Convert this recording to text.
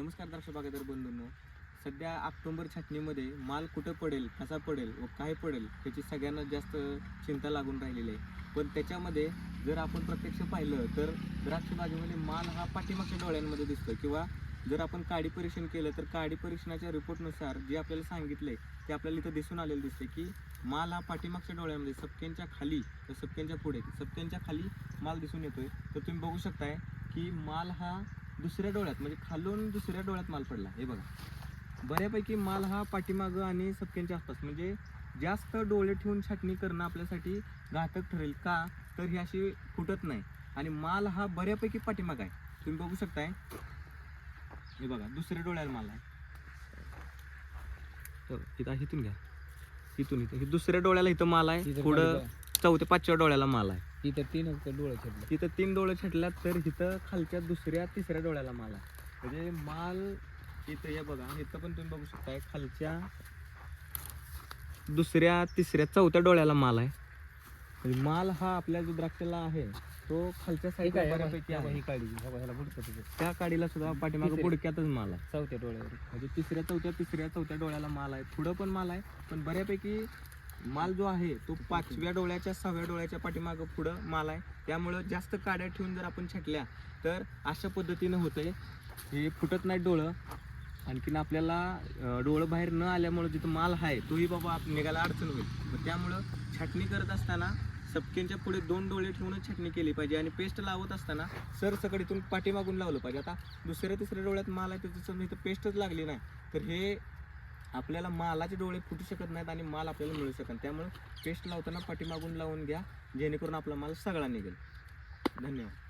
नमस्कार दर्शक बागायदार बंधूंनो सध्या ऑक्टोंबर छाटणीमध्ये माल कुठं पडेल कसा पडेल व काय पडेल त्याची सगळ्यांना जास्त चिंता लागून राहिलेली आहे. पण त्याच्यामध्ये जर आपण प्रत्यक्ष पाहिलं तर द्राक्ष बागेमध्ये माल हा पाठीमागच्या डोळ्यांमध्ये दिसतो किंवा जर आपण काडी परीक्षण केलं तर काडी परीक्षणाच्या रिपोर्टनुसार जे आपल्याला सांगितले ते आपल्याला इथं दिसून आलेलं दिसते की माल हा पाठीमागच्या डोळ्यामध्ये सपक्यांच्या खाली तर सपक्यांच्या पुढे सपक्यांच्या खाली माल दिसून येतोय. तर तुम्ही बघू शकताय की माल हा दुसऱ्या डोळ्यात म्हणजे खालून दुसऱ्या डोळ्यात माल पडला. हे बघा. बऱ्यापैकी माल हा पाठीमागं आणि सपक्यांच्या आसपास. म्हणजे जास्त डोळे ठेवून छाटणी करणं आपल्यासाठी घातक ठरेल का? तर ही अशी फुटत नाही. आणि माल हा बऱ्यापैकी पाठीमाग आहे. तुम्ही बघू शकताय. हे बघा दुसऱ्या डोळ्याला माल आहे. इथं इथून घ्या. इथून इथं. हे दुसऱ्या डोळ्याला इथं माल आहे. खाली चौथ्या पाचव्या डोळ्याला माल आहे. इथं तीनच डोळे छेडले तिथं तीन डोळे छटल्यात तर इथं खालच्या दुसऱ्या तिसऱ्या डोळ्याला माल आहे. म्हणजे माल इथं हे बघा इथं पण तुम्ही बघू शकताय खालच्या दुसऱ्या तिसऱ्या चौथ्या डोळ्याला माल आहे. म्हणजे माल हा आपल्या जो द्राक्षाला आहे तो खालच्या साईडला बऱ्यापैकी आहे. ही काळी ह्याला त्या काडीला सुद्धा पाठीमागे तिसऱ्या. पुडक्यातच माल आहे. चौथ्या डोळ्यावर म्हणजे तिसऱ्या चौथ्या तिसऱ्या चौथ्या डोळ्याला माल आहे. पुढं पण माल आहे पण बऱ्यापैकी माल जो आहे तो पाचव्या डोळ्याच्या सहाव्या डोळ्याच्या पाठीमागं पुढं माल आहे. त्यामुळं जास्त काड्या ठेवून जर आपण छाटल्या तर अशा पद्धतीनं होतंय. हे फुटत नाही डोळं. आणखीन आपल्याला डोळं बाहेर न आल्यामुळं जिथं माल आहे तोही बाबा आप- निघायला अडचण होईल. मग त्यामुळं छाटणी करत असताना सपकेंच्या पुढे दोन डोळे ठेवूनच छाटणी केली पाहिजे आणि पेस्ट लावत असताना सर सकडीतून पाठीमागून लावलं पाहिजे. आता दुसऱ्या तिसऱ्या डोळ्यात माल आहे त्याचं समजा इथं पेस्टच लागली नाही तर हे आपल्याला मालाचे डोळे फुटू शकत नाहीत आणि माल आपल्याला मिळू शकत त्यामुळे पेस्ट लावताना पाठीमागून लावून घ्या जेणेकरून आपला माल सगळा निघेल. धन्यवाद.